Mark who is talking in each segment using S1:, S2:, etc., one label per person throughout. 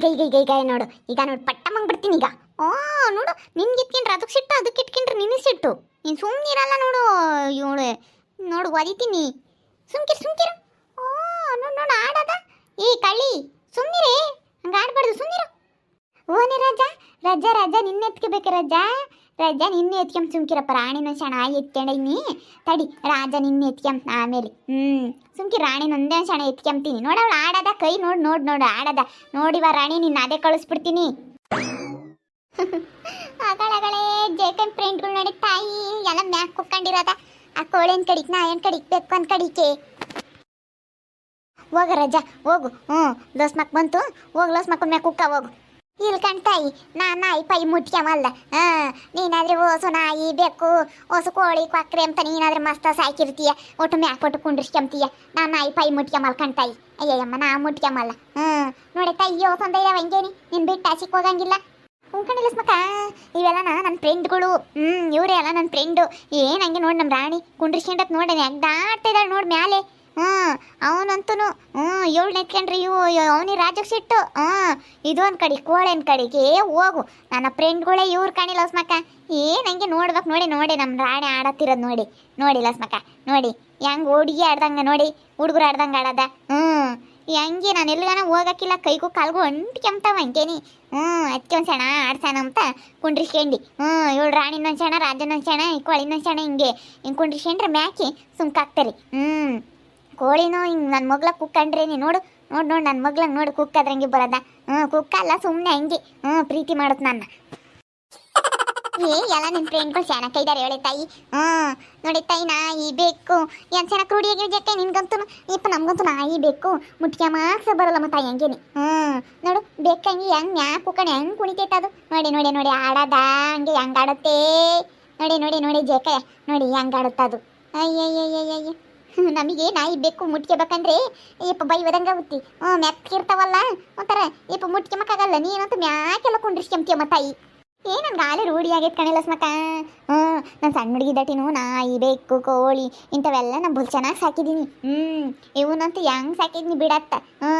S1: ಈಗ ಈಗ ಈಗ ಈಗ ನೋಡು. ಈಗ ನೋಡು ಪಟ್ಟ ಬಿಡ್ತೀನಿ ಈಗ. ಓ ನೋಡು ನಿನ್ಗೆ ಇಟ್ಕೊಂಡ್ರೆ ಅದಕ್ಕೆ ಸಿಟ್ಟು ಅದಕ್ಕೆ ಇಟ್ಕೊಂಡ್ರೆ ನಿನಗೆ ಸಿಟ್ಟು. ನೀನು ಸುಮ್ಮನಿರಲ್ಲ ನೋಡು, ಇವಳು. ನೋಡು, ಒದಿತೀನಿ. ಸುಮ್ಕಿರು ಸುಮ್ಕಿರು. ಓ ನೋಡು ನೋಡು, ಆಡದ? ಏ, ಕಳ್ಳಿ ಸುಮ್ಮನಿರಿ ಹಂಗೆ ಆಡ್ಬಾರ್ದು ಸುಮ್ಮನಿರು ಓನೇ ರಾಜ, ರಜಾ ರಜಾ ನಿನ್ನೆತ್ಕೋಬೇಕು ರಜ? ರಜ, ನಿನ್ನೆ ಎತ್ಕೊಂಬ ಸುಮ್ಕಿರಪ್ಪ ರಾಣಿನ ಶಣ ಎತ್ಕೊಂಡೈನಿ ತಡಿ, ರಾಜ ನಿನ್ನೆ ಎತ್ಕೊಂಬ ಆಮೇಲೆ. ಹ್ಮ್, ಸುಮ್ಕಿ ರಾಣಿನ ಒಂದೇ ಶಣ ಎತ್ಕೊಂತೀನಿ ನೋಡ ಅವಳು ಆಡದ, ಕೈ ನೋಡಿ ನೋಡಿ, ನೋಡು, ಆಡದ. ನೋಡಿವ ರಾಣಿ, ನಿನ್ನ ಅದೇ ಕಳಿಸ್ಬಿಡ್ತೀನಿ. ಅಗಳಗಳೇ ಜೇಕನ್ ಫ್ರೆಂಡ್ಗಳು ನೋಡಿ ತಾಯಿ. ಎಲ್ಲ ಮ್ಯಾಕ್ ಕುಕ್ಕೊಂಡಿರೋದ ಆ ಕೋಳೇನ್ ಕಡಿಕ್ ನಾ ಏನ್ ಕಡಿಕ್ ಬೇಕು ಕಡಿಕೆ. ಹೋಗ ರಜಾ, ಹೋಗು. ಹ್ಞೂ ಲೋಸ್ ಮಕ್ ಬಂತು. ಹೋಗ್, ಲೋಸ್ ಮಕ್ಕಳ ಮ್ಯಾಕ್ ಕುಕ್ಕ, ಹೋಗು. ಇಲ್ಲಿ ಕಣ್ತಾಯಿ ನಾ ನಾಯಿ ಪೈ ಮುಟ್ಕ್ಯಾಮಲ್ಲ ಹಾ, ನೀನಾದ್ರೆ ಓಸು ನಾಯಿ ಬೆಕ್ಕು ಓಸು ಕೋಳಿ ಕೊಕ್ರೆ ಅಂತ ನೀನಾದ್ರೆ ಮಸ್ತ ಸಾಕಿರ್ತೀಯ ಒಟ್ಟು ಮ್ಯಾಕ್ ಕೊಟ್ಟು ಕುಂಡ್ರಿಸ್ಕೊಂತೀಯ ನಾ ನಾಯಿ ಪೈ ಮುಟ್ಕ್ಯಮಲ್ಲ ಕಣ್ತಾಯಿ ಅಯ್ಯಯ್ಯಮ್ಮ, ನಾ ಮುಟ್ಕ್ಯಾಮಲ್ಲ ಹ್ಮ್ ನೋಡಿ ತಾಯಿ ಓಸಂದ ಇದಾವ ಹಂಗೇನಿ, ನಿನ್ ಬಿಟ್ಟು ಆಚಿಕ್ ಹೋಗಂಗಿಲ್ಲ. ಉಂಕಣಿಲ್ಲ ಸ್ಮಕ ಇವೆಲ್ಲ ನನ್ನ ಫ್ರೆಂಡ್ಗಳು. ಹ್ಮ್, ಇವರೇ ಎಲ್ಲ ನನ್ನ ಫ್ರೆಂಡು. ಏನ್ ಹಂಗೆ ನೋಡಿ ನಮ್ಮ ರಾಣಿ, ಕುಂಡ್ರಿಸ್ಕೊಂಡತ್ ನೋಡಿ ದಾಟ್ತಾ ಇದ್ದಾಳೆ ನೋಡಿ ಮ್ಯಾಲೆ. ಹ್ಮ್ ಅವನಂತೂ ಹ್ಞೂ ಏಳು ನೆತ್ಕೊಂಡ್ರಿ ಇವು ಅವನಿ ರಾಜಕ್ಕೆ ಸಿಟ್ಟು ಹ್ಞೂ, ಇದು ಒಂದ್ ಕಡೆ ಕೋಳೆನ್ ಕಡೆಗೆ ಹೋಗು, ನನ್ನ ಫ್ರೆಂಡ್ಗಳೇ ಇವ್ರು ಕಾಣಿಲ್ಲ ಲಸ್ಮಕ್ಕ. ಏ ಹಂಗೆ ನೋಡ್ಬೇಕು, ನೋಡಿ ನೋಡಿ ನಮ್ಮ ರಾಣಿ ಆಡತ್ತಿರೋದು ನೋಡಿ ನೋಡಿ ಲಸ್ಮಕ್ಕ, ನೋಡಿ, ಹೆಂಗೆ ಹುಡುಗಿ ಆಡ್ದಂಗೆ ನೋಡಿ, ಹುಡುಗರು ಆಡ್ದಂಗೆ ಆಡದ, ಹ್ಞೂ, ಹೆಂಗೆ ನಾನು ಎಲ್ಲಿಗಾನ ಹೋಗಕ್ಕಿಲ್ಲ, ಕೈಗೂ ಕಾಲ್ಗೂ ಅಂಟಿ ಕೆಮ್ತಾವ ಹಂಗೇನಿ, ಹ್ಞೂ ಅದಕ್ಕೆ ಒಂದು ಸಣ ಆಡ್ಸಣ ಅಂತ ಕುಂಡ್ರಿಸ್ಕೊಂಡಿ ಹ್ಞೂ, ಇವಳು ರಾಣಿನೊಂದು ಸಣ ರಾಜನೊಂದು ಸಣ ಕೋಳಿನೊಂದು ಸಣ ಹಿಂಗೆ ಹಿಂಗೆ ಕುಂಡ್ರಿಸ್ಕೊಂಡ್ರೆ ಮ್ಯಾಕಿ ಸುಮ್ಕಾಗ್ತಾರೆ, ಹ್ಞೂ. ಕೋಳಿನೂ ಹಿಂಗೆ ನನ್ನ ಮಗ್ಳ ನೀ ನೋಡು ನೋಡು ನೋಡು ನನ್ನ ಮಗ್ಳಂಗೆ ನೋಡು ಕುಕ್ಕದ್ರಂಗೆ ಬರೋದ. ಹ್ಞೂ ಕುಕ್ಕಲ್ಲ ಸುಮ್ಮನೆ ಹಂಗೆ. ಹ್ಞೂ ಪ್ರೀತಿ ಮಾಡುತ್ತೆ ನನ್ನ ಏ, ಎಲ್ಲ ನಿನ್ನ ಫ್ರೆಂಡ್ಗಳು ಚೆನ್ನಾಗಿ ಇದ್ದಾರೆ ಹೇಳಿ ತಾಯಿ. ಹ್ಞೂ ನೋಡಿ ತಾಯಿ, ನಾಯಿ ಬೇಕು ಏನು ಚೆನ್ನಾಗಿ ರೂಢಿಯಾಗಿ ಜಕ್ಕೆ ನಿನ್ಗಂತೂ, ಇಪ್ಪ ನಮ್ಗಂತೂ ನಾಯಿ ಬೇಕು ಮುಟ್ಕೆ ಮಾತ್ರ ಬರಲ್ಲ ಮತ್ತೆ ಹಂಗೇನಿ. ಹ್ಞೂ ನೋಡು ಬೇಕಂಗೆ ಹೆಂಗೆ ಯಾಕೆ ಕುಕ್ಕಣೆ ಹೆಂಗೆ ಕುಣಿತೈತೆ ಅದು. ನೋಡಿ ನೋಡಿ ನೋಡಿ, ಆಡದ, ಹಂಗೆ ಹೆಂಗೆ ಆಡುತ್ತೆ ನೋಡಿ ನೋಡಿ ನೋಡಿ ಜೇಕ ನೋಡಿ ಹೆಂಗೆ ಆಡುತ್ತೆ ಅದು. ಅಯ್ಯಯ್ಯಯ್ಯಯ್ಯ ನಮಗೆ ನಾಯಿ ಬೇಕು ಮುಟ್ಕೋಬೇಕಂದ್ರೆ ಯಪ್ಪ ಬೈ ಒದಂಗ ಉತ್ತಿ ಹ್ಞೂ ಮೆತ್ತಿರ್ತಾವಲ್ಲ ಒಂಥರ ಯಪ್ಪ ಮುಟ್ಕೊಂಬಕ್ಕಾಗಲ್ಲ ನೀನಂತೂ ಮ್ಯಾಕೆಲ್ಲ ಕುಂಡ್ರಿಸ್ಕೊಂತೀಯಮ್ಮ ತಾಯಿ. ಏ ನನ್ಗೆ ಆಲೆ ರೂಢಿ ಆಗೈತೆ ಕಣಿಲ್ಲ ಸ್ಮಕ ಹ್ಞೂ ನಾನು ಸಣ್ಣ ಹುಡುಗಿ ದಟಿನು ನಾಯಿ ಬೆಕ್ಕು, ಕೋಳಿ, ಇಂಥವೆಲ್ಲ ನಾನು ಬುಲ್ ಚೆನ್ನಾಗಿ ಸಾಕಿದ್ದೀನಿ ಹ್ಞೂ ಇವನಂತೂ ಹೆಂಗ್ ಸಾಕಿದ್ನಿ ಬಿಡತ್ತ. ಹ್ಞೂ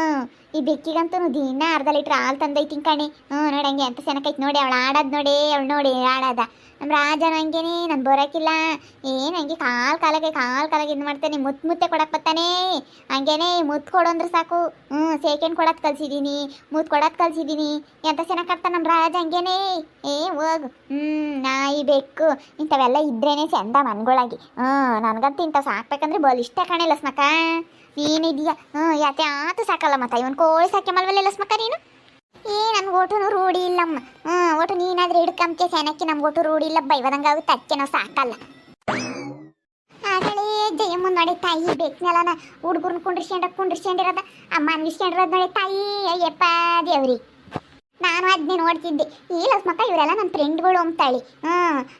S1: ಈ ಬೆಕ್ಕಿಗಂತೂ ದಿನ ಅರ್ಧ ಲೀಟ್ರ್ ಹಾಲು ತಂದೈತಿ ಕಣೆ. ಹ್ಞೂ, ನೋಡಿ ಹಂಗೆ ಅಂತ ಚೆನ್ನಾಗೈತೆ ನೋಡಿ ಅವಳು ಆಡೋದು ನೋಡಿ, ಅವಳು ನೋಡಿ ಆಡೋದ ನಮ್ಮ ರಾಜನ ಹಂಗೇನೆ ನಾನು ಬರೋಕಿಲ್ಲ. ಏನು ಹಂಗೆ ಕಾಲು ಕಾಲಕ್ಕೆ ಕಾಲು ಕಾಲಾಗೆ ಇದು ಮಾಡ್ತಾನೆ ಮುತ್ತು ಮುತ್ತೆ ಕೊಡಕ್ಕೆ ಬರ್ತಾನೆ. ಹಂಗೇನೆ ಮುತ್ತು ಕೊಡು ಅಂದ್ರೆ ಸಾಕು. ಹ್ಞೂ, ಸೇಕೆಂಡ್ ಕೊಡೋದು ಕಲ್ಸಿದ್ದೀನಿ ಮುತ್ತು ಕೊಡೋದು ಕಲ್ಸಿದ್ದೀನಿ. ಎಂತ ಚೆನ್ನಾಗಿ ನಮ್ಮ ರಾಜ ಹಂಗೇನೆ? ಏ, ಹೋಗು. ಹ್ಞೂ, ನಾಯಿ ಬೆಕ್ಕು. ಇಂಥವೆಲ್ಲ ಇದ್ರೇನೆ ಚಂದ ಮನ್ಗೊಳಗಿ. ಹ್ಞೂ, ನನಗಂತೂ ಇಂಥ ಸಾಕ್ಬೇಕಂದ್ರೆ ಬಲ್ ಇಷ್ಟ ಕಾಣಿಲ್ಲ ಸ್ಮಕ ನೀನಿದೀಯ ಹ್ಞೂ ಯಾಕೆ ಆತು ಸಾಕಲ್ಲ ಮತ್ತೆ? ಇವನ್ ಕೋಳಿ ಸಾಕೆ ಮಲ್ವಲ್ಲ ಸ್ಮಕ್ಕ ನೀನು? ಏ, ನಮ್ಗೆ ಒಟ್ಟು ರೂಢಿ ಇಲ್ಲಮ್ಮ. ಹ್ಞೂ ಒಟ್ಟು ನೀನಾದ್ರೆ ಹಿಡ್ಕಂಕೆ ಸೆನಕ್ಕೆ ನಮ್ಗೆ ಒಟ್ಟು ರೂಢಿ ಇಲ್ಲ. ಬೈವದಂಗಾಗುತ್ತೆ ಅದಕ್ಕೆ ನಾವು ಸಾಕಲ್ಲ. ಆಗಲೇ ಜಯಮ್ಮ ನೋಡಿ ತಾಯಿ ಬೇಕ್ನೆಲ್ಲನ? ಹುಡುಗರ್ನ ಕುಂಡ್ರಿಸ್ಕೊಂಡ ಕುಂಡ್ರಿಸ್ಕೊಂಡಿರೋದ ಅಮ್ಮ ಅನ್ಗಿಸ್ಕೊಂಡಿರೋದು ನೋಡಿ ತಾಯಿ, ಅಯ್ಯಪ್ಪ ದೇವ್ರಿ. ನಾನು ಅದನ್ನೇ ನೋಡ್ತಿದ್ದೆ. ಈ ಲಸ್ಮಕ್ಕ ಇವರೆಲ್ಲ ನನ್ನ ಫ್ರೆಂಡ್ಗಳು ಅಂತಾಳಿ ಹ್ಞೂ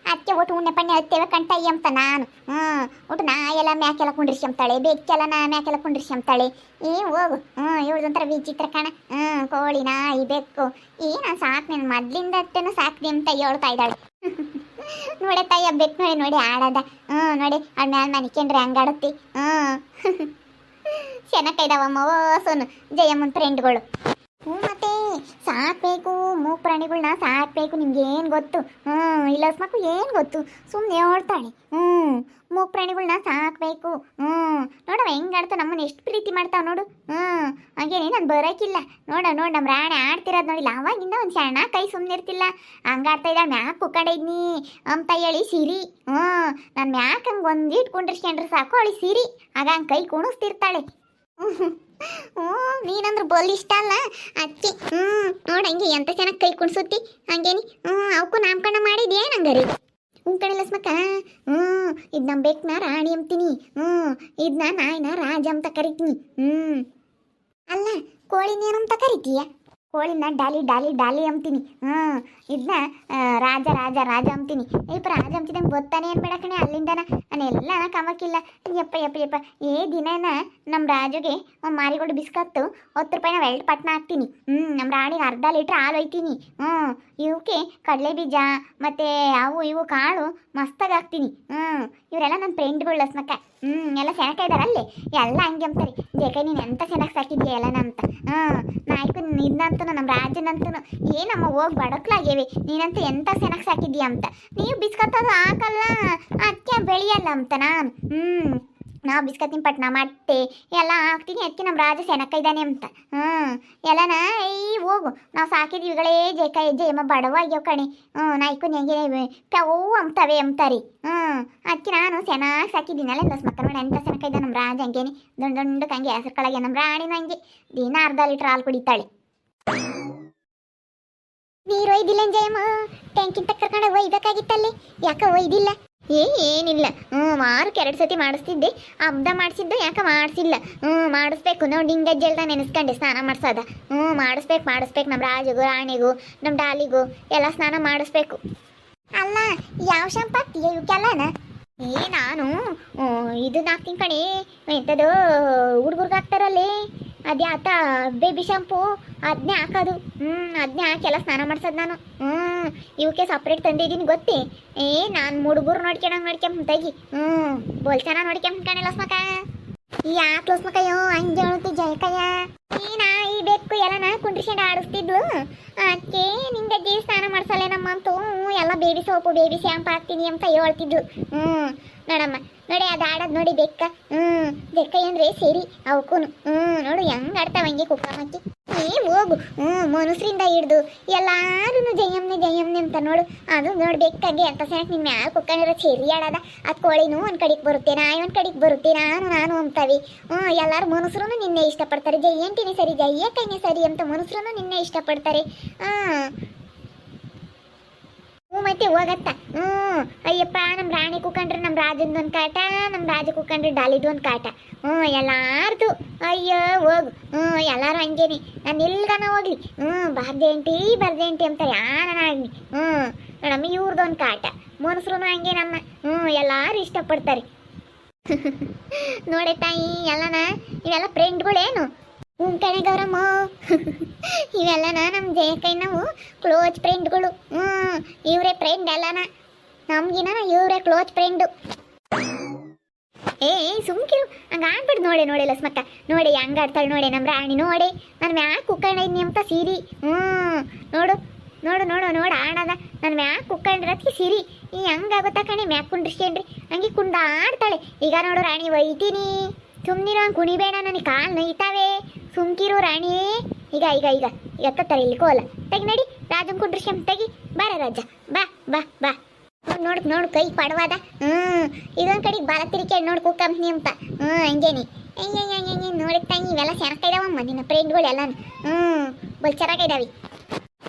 S1: ಅದಕ್ಕೆ ಒಟ್ಟು ಉಣ್ಣೆ ಪಣ್ಣೆ ಹತ್ತೇವೆ ಕಣ್ತಾಯಿ ಅಂತ ನಾನು. ಹ್ಞೂ ಒಟ್ಟು ನಾ ಎಲ್ಲ ಮ್ಯಾಕೆಲ್ಲ ಕುಂಡ್ರಿಸ್ಕೊಂತಾಳೆ ಬೆಕ್ಕೆಲ್ಲ ನಾ ಮ್ಯಾಕೆಲ್ಲ ಕುಂಡ್ರಿಸ್ಕೊಂತಾಳೆ ಏ, ಹೋಗು. ಹ್ಞೂ ಇವಳ್ದೊಂಥರ ವಿಚಿತ್ರ ಕಣ. ಹ್ಞೂ ಕೋಳಿ ನಾಯಿ ಬೆಕ್ಕು. ಈ ನಾನು ಸಾಕು ನೀನು ಮೊದ್ಲಿಂದ ಅತ್ತೇನು ಸಾಕ್ದಿ ಅಂತ ಹೇಳ್ತಾ ಇದ್ದಾಳೆ. ನೋಡಿ ತಾಯಿ ಬೆಕ್ಕು ನೋಡಿ ನೋಡಿ ಆಡದ ಹ್ಞೂ ನೋಡಿ, ಅವ್ಳ ಮ್ಯಾಲ ಮನಿಕೊಂಡ್ರೆ ಹಂಗಾಡುತ್ತಿ ಹ್ಞೂ ಚೆನ್ನಾಗಿದಾವಮ್ಮ ಓ ಸೋನು. ಜಯಮ್ಮನ ಫ್ರೆಂಡ್ಗಳು ಸಾಕ್ಬೇಕು ಮೂಕ್ ಪ್ರಾಣಿಗಳನ್ನ ಸಾಕಬೇಕು ನಿಮ್ಗೆ ಏನು ಗೊತ್ತು? ಹ್ಞೂ ಇಲ್ಲ ಮಕ್ಕಳು ಏನು ಗೊತ್ತು? ಸುಮ್ಮನೆ ಹೇಳ್ತಾಳೆ. ಹ್ಞೂ ಮೂಕ್ ಪ್ರಾಣಿಗಳನ್ನ ಸಾಕಬೇಕು. ಹ್ಞೂ ನೋಡವ ಹೆಂಗ್ ಆಡ್ತಾವ ನಮ್ಮನ್ನ ಎಷ್ಟು ಪ್ರೀತಿ ಮಾಡ್ತಾವ ನೋಡು. ಹ್ಞೂ ಹಾಗೇನೆ ನಾನು ಬರೋಕ್ಕಿಲ್ಲ ನೋಡ, ನೋಡು ನಮ್ಮ ರಾಣಿ ಆಡ್ತಿರೋದು ನೋಡಿಲ್ಲ ಅವಾಗಿಂದ ಒಂದು ಸಣ್ಣ ಕೈ ಸುಮ್ಮನೆ ಇರ್ತಿಲ್ಲ. ಹಂಗಾಡ್ತಾ ಇದ್ದಾಳೆ, ಮ್ಯಾಕ್ ಕುಕ್ಕಂಡೈದ್ನಿ ಅಂತ ಹೇಳಿ, ಸಿರಿ. ಹ್ಞೂ ನಾನು ಮ್ಯಾಕ್ ಹಂಗೆ ಒಂದು ಇಟ್ಕೊಂಡಿರ್ಸ್ಕೊಂಡ್ರೆ ಸಾಕು ಅವಳಿ ಸಿರಿ. ಆಗ ಹಂಗೆ ಕೈ ಕುಣಿಸ್ತಿರ್ತಾಳೆ. ಹ್ಞೂ ನೀನಂದ್ರೆ ಬಲ್ ಇಷ್ಟ ಅಲ್ಲ? ಅಚ್ಚಿ. ಹ್ಞೂ, ನೋಡ, ಹಂಗೆ ಎಂತ ಚೆನ್ನಾಗಿ ಕೈ ಕುಣಿಸುತ್ತಿ. ಹಂಗೇನಿ? ಹ್ಞೂ, ಅವಕ್ಕೂ ನಾಮಕರಣ ಮಾಡಿದ್ಯಾ ನಂಗರಿ ಹ್ಞೂ ಕಡೆ ಲಸ್ಮಕ್ಕ ಹ್ಞೂ, ಇದು ನಮ್ಮ ಬೇಕ್ನ ರಾಣಿ ಅಂತೀನಿ ಹ್ಞೂ ಇದನ್ನ ನಾಯಿನ ರಾಜ ಅಂತ ಕರಿತೀನಿ. ಹ್ಞೂ. ಅಲ್ಲ ಕೋಳಿನೇನಂತ ಕರಿತೀಯ? ಕೋಳಿನ ಡಾಲಿ ಡಾಲಿ ಡಾಲಿ ಅಂತೀನಿ ಹ್ಞೂ ಇದನ್ನ ರಾಜ ರಾಜ ರಾಜ ಅಂತೀನಿ ಇಪ್ಪ, ರಾಜ ಅಂತೀನಿ ಗೊತ್ತಾನೆ ಏನು ಬೇಡ ಕಣೆ ಅಲ್ಲಿಂದನ. ನಾನು ಎಲ್ಲ ಕಮಕಿಲ್ಲ ಯಪ್ಪ ಯಪ್ಪ ಯಪ್ಪ. ಏ, ದಿನನ ನಮ್ಮ ರಾಜುಗೆ ಒಂದು ಮಾರಿಗೋಡು ಬಿಸ್ಕತ್ತು ಹತ್ತು ರೂಪಾಯಿನ ವೆಲ್ಟ್ ಪಟ್ನ ಹಾಕ್ತೀನಿ. ಹ್ಞೂ ನಮ್ಮ ರಾಣಿಗೆ ಅರ್ಧ ಲೀಟ್ರ್ ಹಾಲು ಒಯ್ತೀನಿ. ಹ್ಞೂ ಇವಕ್ಕೆ ಕಡಲೆ ಬೀಜ ಮತ್ತು ಅವು ಇವು ಕಾಳು ಮಸ್ತಾಗಿ ಹಾಕ್ತೀನಿ. ಹ್ಞೂ ಇವರೆಲ್ಲ ನನ್ನ ಫ್ರೆಂಡ್ಗಳು ಲಸ್ಮಕ್ಕ ಹ್ಞೂ ಎಲ್ಲ ಸೆನಕ ಇದ್ದಾರೆ ಅಲ್ಲಿ. ಎಲ್ಲ ಹಂಗೆ ಅಂತಾರೆ. ಜೇಕ ನೀನು ಎಂತ ಚೆನ್ನಾಗಿ ಸಾಕಿದ್ಯಾ ಎಲ್ಲ ಅಂತ. ಹಾಂ, ನಾಯ್ಕು ನಿನ್ನಂತೂ ನಮ್ಮ ರಾಜನಂತೂ ಏನಮ್ಮ, ಹೋಗಿ ಬಡಕ್ಲಾಗೇವಿ ನೀನಂತ ಎಂತ ಚೆನ್ನಾಗಿ ಸಾಕಿದ್ಯಾ ಅಂತ. ನೀವು ಬಿಸ್ಕತ್ತದು ಹಾಕಲ್ಲ. ಅದಕ್ಕೆ ಬೆಳೆಯಲ್ಲ ಅಂತ ನಾನು. ಹ್ಞೂ ನಾವು ಬಿಸ್ಕತ್ತಿನ ಪಟ್ನ ಮತ್ತೆ ಎಲ್ಲ ಹಾಕ್ತೀನಿ ಅದಕ್ಕೆ ನಮ್ಮ ರಾಜ ಸೆನಕ ಇದ್ದಾನೆ ಅಂತ. ಹ್ಞೂ ಎಲ್ಲನ ಈ ಹೋಗು. ನಾವು ಸಾಕಿದ್ವಿಗಳೇ ಜೇಕ ಜೇಮ ಬಡವ ಆಗ್ಯಾವ ಕಣೆ. ಹ್ಞೂ ನಾಯ್ಕು ಹೆಂಗೆ ಪ್ಯವು ಅಂಬ್ತವೆ ಅಂಬ್ತಾರಿ. ಹ್ಞೂ ಅದಕ್ಕೆ ನಾನು ಚೆನ್ನಾಗಿ ಸಾಕಿದ್ದೀನಲ್ಲ ದಸ್ ಮಕ್ಕ ನೋಡಿ ಎಂತ ಸೆನಕ ಇದ್ದ ನಮ್ಮ ರಾಜ ಹಂಗೇನೆ. ದೊಡ್ಡ ದೊಡ್ಡಕ್ಕೆ ಹಂಗೆ ಹೆಸರು ಕಳಗೆ ನಮ್ಮ ರಾಣಿ ನಂಗೆ. ದಿನ ಅರ್ಧ ಲೀಟ್ರ್ ಹಾಲು ಕುಡಿತಾಳೆ. ನೀರು ಒಯ್ದಿಲ್ಲ ಜಯಮ್ಮ? ಟ್ಯಾಂಕಿನ ತಕ್ಕ ಕರ್ಕೊಂಡು ಒಯ್ಬೇಕಾಗಿತ್ತಲ್ಲಿ? ಯಾಕೆ ಒಯ್ದಿಲ್ಲ? ಏ ಏನಿಲ್ಲ. ಹ್ಞೂ ವಾರಕ್ಕೆ ಎರಡು ಸತಿ ಮಾಡಿಸ್ತಿದ್ದೆ. ಹಬ್ಬ ಮಾಡಿಸಿದ್ದ ಯಾಕೆ ಮಾಡಿಸಿಲ್ಲ. ಹ್ಞೂ ಮಾಡಿಸ್ಬೇಕು. ನೋಡಿ ಹಿಂಗೆ ಜಲ್ದ ನೆನೆಸ್ಕೊಂಡೆ, ಸ್ನಾನ ಮಾಡ್ಸೋದ. ಹ್ಞೂ ಮಾಡಿಸ್ಬೇಕು ಮಾಡಿಸ್ಬೇಕು ನಮ್ಮ ರಾಜಿಗೂ, ರಾಣಿಗೂ ನಮ್ಮ ಡಾಲಿಗೂ. ಎಲ್ಲ ಸ್ನಾನ ಮಾಡಿಸ್ಬೇಕು. ಅಲ್ಲ, ಯಾವ ಶಾಂಪು ಹಾಕ್ತೀಯ ಇವಕ್ಕೆಲ್ಲನ ಏ, ನಾನು ಇದು ಹಾಕ್ತೀನಿ ಕಣೆ ಎಂಥದ್ದು ಹುಡುಗರ್ಗೆ ಹಾಕ್ತಾರಲ್ಲಿ. ಅದೇ ಆತ ಬೇಬಿ ಶಾಂಪು ಅದನ್ನೇ ಹಾಕೋದು. ಹ್ಞೂ ಅದನ್ನೇ ಹಾಕಿ ಎಲ್ಲ ಸ್ನಾನ ಮಾಡ್ಸೋದು ನಾನು. ಹ್ಞೂ ಇವಕ್ಕೆ ಸಪ್ರೇಟ್ ತಂದಿದ್ದೀನಿ ಗೊತ್ತೇ? ಏ, ನಾನು ಮುಡುಗುರು ನೋಡ್ಕೊಂಡಂಗೆ ನೋಡ್ಕೊಂಬ ತೆಗಿ ಹ್ಞೂ ಬೋಲ್ಸನ ಚೆನ್ನಾಗಿ ನೋಡ್ಕೊಂಬ ಸ್ಮಕ ಲಸ್ಮಕ ಯಾಕೆ ಲಸ್ಮಕಯ್ಯೋ ಹಂಗೆ ಹೇಳ್ತಿ ಜಯಕಯ್ಯ ನೀನಾ ಈ ಬೆಕ್ಕು ನಾ ಕುಂಡ್ರಿಸ್ಕೊಂಡು ಆಡಿಸ್ತಿದ್ಲು. ಅದಕ್ಕೆ ನಿಂಗೆ ಅಜ್ಜಿ ಸ್ನಾನ ಮಾಡ್ಸಲ್ಲ ನಮ್ಮಂತೂ ಹ್ಞೂ ಎಲ್ಲ ಬೇಬಿ ಸೋಪು ಬೇಬಿ ಶ್ಯಾಂಪು ಹಾಕ್ತೀನಿ ಅಂತ ಹೇಳ್ತಿದ್ಲು. ಹ್ಞೂ ನೋಡಮ್ಮ. ನೋಡಿ ಅದು ಆಡೋದು ನೋಡಿ ಬೆಕ್ಕ. ಹ್ಞೂ ಬೆಕ್ಕ ಅಂದ್ರೆ ಸೇರಿ ಅವಕ್ಕೂ ಹ್ಞೂ ನೋಡು ಹೆಂಗ್ ಆಡ್ತಾವ ಹಂಗೆ ಕುಕ್ಕಮ್ಮಕ್ಕಿ ಏ, ಹೋಗು. ಹ್ಞೂ ಮನುಷ್ಯರಿಂದ ಹಿಡ್ದು. ಎಲ್ಲಾರು ಜಯಮ್ನೆ ಜಯಮ್ನೆ ಅಂತ ನೋಡು. ಅದು ನೋಡಿ ಬೆಕ್ಕಂಗೆ ಅಂತ ಸೆನಕ್ ನಿನ್ನ ಮ್ಯಾಲ ಸೇರಿ ಆಡೋದ ಅದು ಕೋಳಿನೂ ಒಂದು ಕಡೆಗೆ ಬರುತ್ತೆ. ನಾಯಿ ಒಂದು ಕಡೆಗೆ ಬರುತ್ತೆ. ನಾನು ನಾನು ಅಂತಾವೆ ಹ್ಞೂ ಎಲ್ಲಾರು ಮನುಷ್ಯರು ನಿನ್ನೆ ಇಷ್ಟಪಡ್ತಾರೆ. ಜಯ್ಯಂಟಿನೇ ಸರಿ ಜಯ್ಯಕ್ಕೈನೇ ಸರಿ ಅಂತ ಮನುಷ್ಯರು ನಿನ್ನೆ ಇಷ್ಟಪಡ್ತಾರೆ. ಹಾಂ ಮತ್ತೆ ಹೋಗತ್ತ. ಹ್ಞೂ ಅಯ್ಯಪ್ಪ ನಮ್ಮ ರಾಣಿ ಕುಕ್ಕಂಡ್ರೆ ನಮ್ಮ ರಾಜಂದು ಒಂದು ಕಾಟ ನಮ್ಮ ರಾಜ ಕುಕ್ಕಂಡ್ರೆ ಡಾಲಿದು ಒಂದು ಕಾಟ. ಹ್ಞೂ ಎಲ್ಲಾರ್ದು, ಅಯ್ಯೋ, ಹೋಗು. ಹ್ಞೂ ಎಲ್ಲರೂ ಹಂಗೇನಿ. ನಾನು ಎಲ್ಗನ ಹೋಗ್ಲಿ. ಹ್ಞೂ ಬರ್ದೇಂಟಿ ಬರ್ದೇಂಟಿ ಅಂತಾರೆ ಯಾರನ್ನಾಗ್ಲಿ ಹ್ಞೂ ನೋಡಮ್ಮ ಇವ್ರದ್ದು ಒಂದು ಕಾಟ. ಮನುಷ್ರು ಹಂಗೆ ನಮ್ಮ. ಹ್ಞೂ ಎಲ್ಲಾರು ಇಷ್ಟಪಡ್ತಾರೆ. ನೋಡೆ ತಾಯಿ, ಎಲ್ಲನ, ಇವೆಲ್ಲ ಫ್ರೆಂಡ್ಗಳೇನು ಹ್ಞೂ ಕಣೆ ಗೌರಮ್ಮ. ಇವೆಲ್ಲನ ನಮ್ಮ ಜಯಕೈ ನಾವು ಕ್ಲೋಸ್ ಫ್ರೆಂಡ್ಗಳು ಹ್ಞೂ ಇವರೇ ಫ್ರೆಂಡ್ ಎಲ್ಲನ ನಮ್ಗಿನ ಇವರೇ ಕ್ಲೋಸ್ ಫ್ರೆಂಡು ಏ ಸುಮ್ಕಿರು. ಹಂಗೆ ಆಡ್ಬಿಡ್ ನೋಡಿ ನೋಡಿ ಲಸ್ಮಕ್ಕ. ನೋಡಿ, ಹಂಗೆ ಆಡ್ತಾಳೆ ನೋಡಿ ನಮ್ಮ ರಾಣಿ. ನೋಡಿ, ನಾನು ಮ್ಯಾಕ್ ಕುಕ್ಕಂಡೈನಿ ಅಂತ ಸಿರಿ. ಹ್ಞೂ ನೋಡು ನೋಡು ನೋಡು ನೋಡು ಆಡದ ನಾನು ಮ್ಯಾಕ್ ಕುಕ್ಕಂಡ್ರತ್ಗೆ ಸಿರಿ. ಈ ಹಂಗಾಗುತ್ತಾ ಕಣೆ ಮ್ಯಾಕ್ ಕುಂಡ್ರಿಸ್ಕೇನ್ರಿ ಹಂಗೆ ಕುಂಡ ಆಡ್ತಾಳೆ ಈಗ ನೋಡು ರಾಣಿ, ಒಯ್ತೀನಿ. ಸುಮ್ಮನಿರೋ ಹಂಗೆ ಕುಣಿಬೇಡ ನನಗೆ ಕಾಲು ನೈತಾವೆ ಸುಮ್ಕಿರು ರಾಣಿ. ಈಗ ಈಗ ಈಗ. ಎತ್ತತ್ತಾರೆ ಇಲ್ಲಿ, ಕೋಲ. ತೆಗಿ ನಡಿ. ರಾಜನ್ ಕುಂಡ್ರಿಸ್ಕೊಂಡ್ ತೆಗಿ. ಬಾರ ರಾಜ. ಬಾ ಬಾ ಬಾ. ನೋಡ್ ನೋಡ್ ಕೈ ಪಡವಾದ. ಹ್ಮ್. ಇದೊಂದ್ ಕಡೆಗೆ ಬಾಲ ತಿರುಗಿ ನೋಡ್ ಕಂಪ್ನಿ ಅಂತ. ಹ್ಮ್, ಹಂಗೇನಿ. ನೋಡಿ ತಂಗಿ, ಇವೆಲ್ಲ ಚೆನ್ನಾಗಿ ಇದಾವಮ್ಮ ನಿನ್ನ ಫ್ರೆಂಡ್ಗಳು ಎಲ್ಲ ಹ್ಮ್. ಬಲ್ ಚೆನ್ನಾಗಿದಾವಿ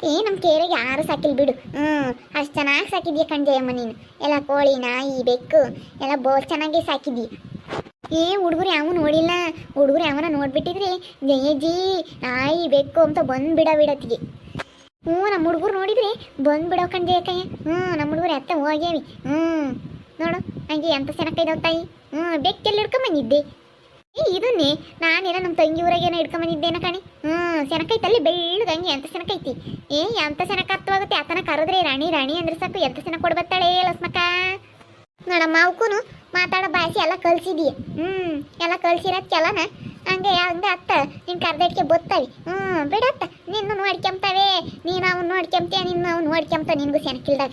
S1: ಏ ನಮ್ಮ ಕೇರಿಗೆ ಯಾರು ಸಾಕಿಲ್ ಬಿಡು. ಹ್ಮ್. ಅಷ್ಟು ಚೆನ್ನಾಗಿ ಸಾಕಿದ್ಯಾ ಕಣ್ಜಯಮ್ಮ ನೀನು. ಎಲ್ಲ ಕೋಳಿ, ನಾಯಿ, ಬೆಕ್ಕು. ಎಲ್ಲ ಬೋಲ್ ಚೆನ್ನಾಗಿ ಸಾಕಿದ್ಯ. ಏ, ಹುಡುಗರು ಯಾವ ನೋಡಿಲ್ಲ. ಹುಡುಗರು ಯಾವನ ನೋಡ್ಬಿಟ್ಟಿದ್ರೆ ಜಯಜಿ ನಾಯಿ ಬೇಕು ಅಂತ ಬಂದ್ಬಿಡ ಬಿಡತ್ತಿಗೆ ಹ್ಞೂ, ನಮ್ಮ ಹುಡುಗರು ನೋಡಿದ್ರೆ ಬಂದ್ಬಿಡೋ ಕಣ್ ಜಯಕಯ್ಯ ಹ್ಞೂ, ನಮ್ಮ ಹುಡುಗರು ಎತ್ತ ಹೋಗ್ಯಾವಿ ಹ್ಞೂ, ನೋಡು, ಹಂಗೆ ಎಂತ ಸೆನಕ ಇದಾವ ತಾಯಿ. ಹ್ಞೂ, ಬೆಕ್ಕೆಲ್ಲ ಹಿಡ್ಕೊಂಬಂದಿದ್ದೆ ಏ, ಇದನ್ನೇ, ನಾನೇನ ನಮ್ಮ ತಂಗಿ ಊರಾಗೇನೋ ಹಿಡ್ಕೊಂಬಂದಿದ್ದೇನ ಕಣಿ. ಹ್ಞೂ ಸೆನಕೈತಲ್ಲಿ ಐತಲ್ಲಿ ಬೆಳ್ಳಗಂಗೆ ಎಂತ ಸೆನಕೈತಿ ಏ, ಎಂತ ಸೆನಕ ಅರ್ಥವಾಗುತ್ತೆ? ಆತನ ಕರೆದ್ರೆ ರಾಣಿ ರಾಣಿ ಅಂದ್ರೆ ಸಾಕು, ಎಂತ ಸೆನ ಕೊಡ್ಬತ್ತಾಳೆ ಲಸ್ಮಕ್ಕ? ನೋಡಮ್ಮ ಅವಕ್ಕೂ ಮಾತಾಡೋ ಭಾಷೆ ಎಲ್ಲ ಕಲ್ಸಿದೀಯ. ಹ್ಞೂ ಎಲ್ಲ ಕಲ್ಸಿರೋದ್ ಕೆಲನ? ಹಂಗೆ ಹಂಗೆ ಅತ್ತ ನಿನ್ನ ಕರ್ದಟ್ಕೆ ಬತ್ತಾವಿ. ಹ್ಞೂ ಬಿಡತ್ತ ನಿನ್ನ ನೋಡ್ಕೊಂತಾವೆ ನೀನು ಅವ್ನು ನೋಡ್ಕೊಂತೀಯ ನಿನ್ನ ಅವ್ನು ನೋಡ್ಕೊಂತ ನಿನಗೂ ಸೆನಕಿಲ್ದಾಗ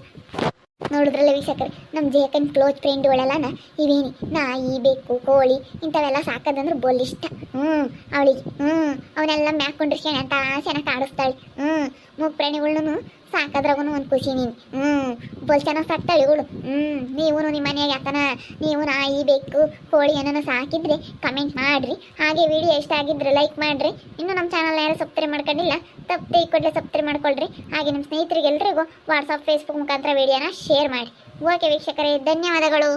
S1: ನೋಡಿದ್ರಲ್ಲ ವೀಕ್ಷಕರು ನಮ್ಮ ಜೇಕನ್ ಕ್ಲೋಸ್ ಫ್ರೆಂಡ್ಗಳೆಲ್ಲನ ಇವೇನಿ ನಾಯಿ ಬೆಕ್ಕು ಕೋಳಿ ಇಂಥವೆಲ್ಲ ಸಾಕೋದಂದ್ರೆ ಬೋಲ್ ಇಷ್ಟ. ಹ್ಞೂ ಅವಳಿಗೆ ಹ್ಞೂ ಅವನ್ನೆಲ್ಲ ಮ್ಯಾಕೊಂಡಿರ್ಸ್ಕೊಂಡು ಅಂತ ಆಸೆನ ಕಾಡಿಸ್ತಾಳೆ ಹ್ಞೂ ಮೂಗ್ ಪ್ರಾಣಿಗಳ್ನು ಸಾಕೋದ್ರಾಗೂ ಒಂದು ಖುಷಿ ನೀನು. ಹ್ಞೂ ಬೋಲ್ ಸಾಕ್ತಾಳಿಗಳು ಸಾಕ್ತಾಳೆ ಇವಳು ಹ್ಞೂ ನೀವು ನಿಮ್ಮ ಮನೆಯಾಗ ಯಾಕನ ನೀವು ನಾಯಿ ಬೆಕ್ಕು, ಕೋಳಿ ಏನನ ಸಾಕಿದ್ರೆ ಕಮೆಂಟ್ ಮಾಡಿರಿ. ಹಾಗೆ ವಿಡಿಯೋ ಇಷ್ಟ ಆಗಿದ್ರೆ ಲೈಕ್ ಮಾಡಿರಿ. ಇನ್ನೂ ನಮ್ಮ ಚಾನಲ್ ಯಾರು ಸಬ್ಸ್ಕ್ರೈಬ್ ಮಾಡ್ಕೊಂಡಿಲ್ಲ, ತಪ್ಪದೆ ಕೂಡಲೇ ಸಬ್ಸ್ಕ್ರೈಬ್ ಮಾಡ್ಕೊಳ್ರಿ. ಹಾಗೆ ನಿಮ್ಮ ಸ್ನೇಹಿತರಿಗೆಲ್ಲರಿಗೂ ವಾಟ್ಸಪ್ ಫೇಸ್ಬುಕ್ ಮುಖಾಂತರ ವಿಡಿಯೋನ ಶೇರ್ ಮಾಡಿ ಓಕೆ ವೀಕ್ಷಕರೇ, ಧನ್ಯವಾದಗಳು.